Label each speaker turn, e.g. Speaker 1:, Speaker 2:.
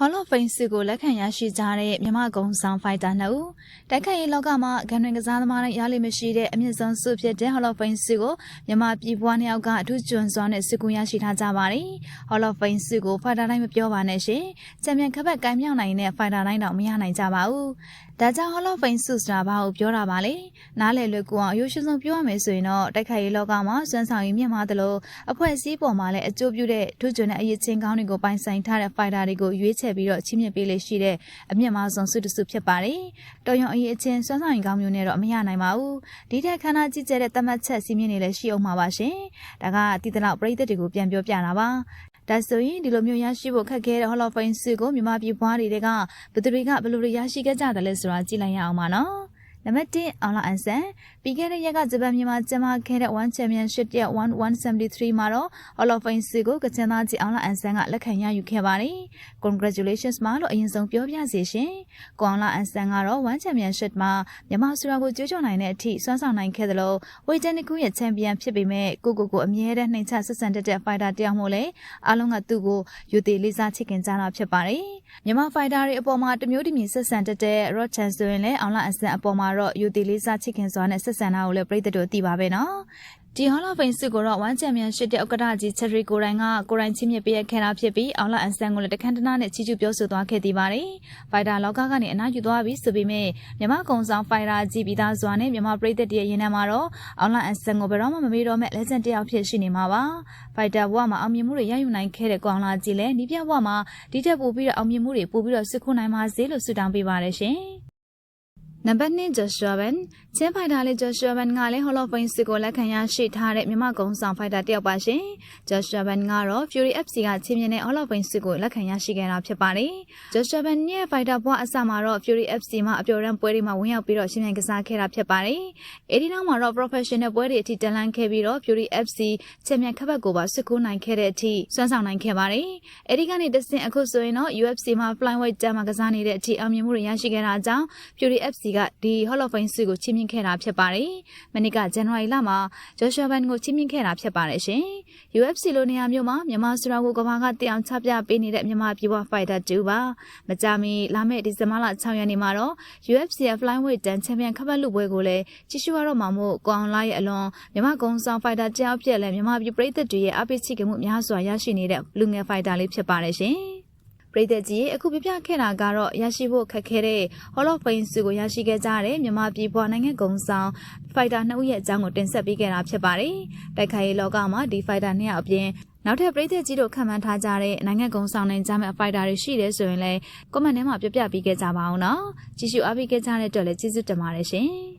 Speaker 1: ဟော်လော့ဖိန်စစ်ကိုလက်ခံရရှိကြတဲ့မြမကုံဆောင်ဖိုက်တာနှစ်ဦးတိုက်ခိုက်ရေးလောကမှာဂန်တွင်ကစားသမားတိုင်းရလိမရှိတဲ့အမြင့်ဆုံးစုဖြစ်တဲ့ဟော်လော့ဖိန်စစ်ကိုမြမပြည်ပွားနှစ်ယောက်ကအထူးကျွန်းစွာနဲ့စစ်ကူရရှိထားကြပါတယ်ဟော်လော့ဖိန်စစ်ကိုဖိုက်တာတိုင်းမပြောပါနဲ့ရှင်ချန်ပီယံခပတ်ကိုင်းမြောက်နိုင်တဲ့ဖိုက်တာတိုင်းတော့မရနိုင်ကြပါဘူးဒါကြောင့်ဟော်လော့ဖိန်စစ်ဆိုတာဘာကိုပြောတာပါလဲနားလေလွယ်ကူအောင်အယိုးရှင်းဆုံးပြောရမယ်ဆိုရင်တော့တိုက်ခိုက်ရေးလောကမှာစွမ်းဆောင်ရည်မြင့်မားသလိုအဖွဲ့အစည်းပေါ်မှာလည်းအကျိုးပြုတဲ့ထူးချွန်တဲ့အရေးချင်းကောင်းတွေကိုပိုင်ဆိုင်ထားတဲ့ဖိုက်တာတွေကိုရွေးချယ်ပြီးတော့ချင်းမြင့်ပေးလေရှိတဲ့အမြင့်မားဆုံးစုတစုဖြစ်ပါတယ်။တော်ရုံအရေးအချင်းစွမ်းဆောင်ရည်ကောင်းမျိုးနဲ့တော့မရနိုင်ပါဘူး။ဒီထက်ခန္ဓာကြီးကျယ်တဲ့တမတ်ချက်စီးမြင့်နေလည်းရှိအောင်ပါပါရှင်။ဒါကတည်တလောက်ပြိသက်တွေကိုပြန်ပြောပြတာပါ။ဒါဆိုရင်ဒီလိုမျိုးရရှိဖို့ခက်ခဲတဲ့ Hall of Fame စုကိုမြန်မာပြည်ပွားတွေကဘယ်သူတွေကဘယ်လိုတွေရရှိခဲ့ကြတယ်လဲဆိုတာကြည့်လိုက်ရအောင်ပါနော်။ နံပါတ်1အောင်လာအန်ဆန်ပြီးခဲ့တဲ့ရက်ကဂျပန်မြန်မာကျင်းပခဲ့တဲ့ One Championship ရဲ့1173မှာတော့ Hall of Fame ကိုကချင်သားကြီးအောင်လာအန်ဆန်ကလက်ခံရယူခဲ့ပါတယ်။ Congratulations မှာလို့အရင်ဆုံးပြောပြစီရှင်။ကိုအောင်လာအန်ဆန်ကတော့ One Championship မှာမြန်မာစရာကိုကြိုးကြော်နိုင်တဲ့အထိစွမ်းဆောင်နိုင်ခဲ့တယ်လို့ဝေဂျန်နီကူရဲ့ချန်ပီယံဖြစ်ပေမဲ့ကိုကိုကိုအမြဲတမ်းနှိမ်ချဆက်ဆံတတ်တဲ့ fighter တယောက်မို့လဲအားလုံးကသူ့ကိုယူသေးလေးစားချစ်ခင်ကြတာဖြစ်ပါတယ်။မြန်မာ fighter တွေအပေါ်မှာတမျိုးတမျိုးဆက်ဆံတတ်တဲ့ Rod Chan ဆိုရင်လည်းအောင်လာအန်ဆန်အပေါ်မှာတော့ယူသေးလေးစားချစ်ခင်စွာနဲ့ဆက်ဆံတာကိုလည်းပြည်သက်တို့သိပါပဲနော်ဒီဟောလာဖိန်စစ်ကိုတော့ဝမ်ချန်ပီယံရှစ်တဲ့ဥက္ကဋ္ဌကြီးချက်ရီကိုရိုင်ကကိုရိုင်ချင်းမြစ်ပေးရခဲ့တာဖြစ်ပြီးအောင်လာအန်ဆန်ကိုလည်းတခန်းတနာနဲ့ချီးကျူးပြောဆိုသွားခဲ့သေးပါတယ်။ဖိုင်တာလောကကနေအနားယူသွားပြီဆိုပေမဲ့မြမကုံဆောင်ဖိုင်တာကြီးပြီးသားစွာနဲ့မြမပြည်သက်တရဲ့ရင်ထဲမှာတော့အောင်လာအန်ဆန်ကိုဘယ်တော့မှမမေ့တော့မဲ့လက်ကျန်တယောက်ဖြစ်ရှိနေမှာပါ။ဖိုင်တာဘဝမှာအောင်မြင်မှုတွေရယူနိုင်ခဲ့တဲ့ကောင်လာကြီးလည်းဒီပြဘဝမှာဒီထက်ပိုပြီးတော့အောင်မြင်မှုတွေပိုပြီးတော့စစ်ခုနိုင်ပါစေလို့ဆုတောင်းပေးပါတယ်ရှင်။ နံပါတ်2 Joshua Ben ချင်းဖိုက်တာလေး Joshua Ben ကလည်း Hall of Fame စစ်ကိုလက်ခံရရှိထားတဲ့မြမကုံဆောင်ဖိုက်တာတယောက်ပါရှင်။ Joshua Ben ကတော့ Fury FC ကချင်းမြင့်တဲ့ Hall of Fame စစ်ကိုလက်ခံရရှိခဲ့တာဖြစ်ပါတယ်။ Joshua Ben ရဲ့ဖိုက်တာဘွားအစမှာတော့ Fury FC မှာအပျော်ရမ်းပွဲတွေမှာဝင်ရောက်ပြီးတော့ရှင်းပြကစားခဲ့တာဖြစ်ပါတယ်။အဲဒီနောက်မှာတော့ Professional ပွဲတွေအထိတန်လန်းခဲ့ပြီးတော့ Fury FC ချန်ပီယံခပတ်ကိုပါစစ်ကူးနိုင်ခဲ့တဲ့အထိစွမ်းဆောင်နိုင်ခဲ့ပါတယ်။အဲဒီကနေတဆင့်အခုဆိုရင်တော့ UFC မှာ Flyweight တန်းမှာကစားနေတဲ့အထိအောင်မြင်မှုတွေရရှိခဲ့တာကြောင့် Fury FC ကဒီ Hall of Fame ဆုကိုချီးမြှင့်ခဲ့တာဖြစ်ပါတယ်။မနေ့ကဇန်နဝါရီလမှာ Joshua Ban ကိုချီးမြှင့်ခဲ့တာဖြစ်ပါတယ်ရှင်။ UFC လိုနေရာမျိုးမှာမြန်မာစရာကိုကမ္ဘာကတည်အောင်ချပြပေးနေတဲ့မြန်မာပြည်ပ Fighter 2ပါ။မကြမီလာမယ့်ဒီဇင်ဘာလ6ရက်နေ့မှာတော့ UFC Flyweight တန်းချန်ပီယံခပတ်လူပွဲကိုလည်းကြီးစုရတော့မှာမို့ကွန်လာရဲ့အလွန်မြန်မာကုန်းဆောင် Fighter တယောက်ပြက်လဲမြန်မာပြည်ပြည်သက်တွေရဲ့အပိတ်ချိကမှုများစွာရရှိနေတဲ့လူငယ် Fighter လေးဖြစ်ပါတယ်ရှင်။ ပြည်သက်ကြီးအခုပြပြခဲ့တာကတော့ရရှိဖို့ခက်ခဲတဲ့ Hall of Fame ဆုကိုရရှိခဲ့ကြတဲ့မြန်မာပြည်ပွားနိုင်ငံကုံဆောင်ဖိုက်တာနှစ်ဦးရဲ့အကြောင်းကိုတင်ဆက်ပေးခဲ့တာဖြစ်ပါတယ်။တိုက်ခိုက်ရေးလောကမှာဒီဖိုက်တာနှစ်ယောက်အပြင်နောက်ထပ်ပြည်သက်ကြီးတို့ခံမှန်းထားကြတဲ့နိုင်ငံကုံဆောင်နိုင်ကြမယ့်ဖိုက်တာတွေရှိတယ်ဆိုရင်လည်း comment ထဲမှာပြပြပေးခဲ့ကြပါအောင်နော်။ကြည့်ရှုအားပေးခဲ့ကြတဲ့အတွက်လည်းကျေးဇူးတင်ပါတယ်ရှင်။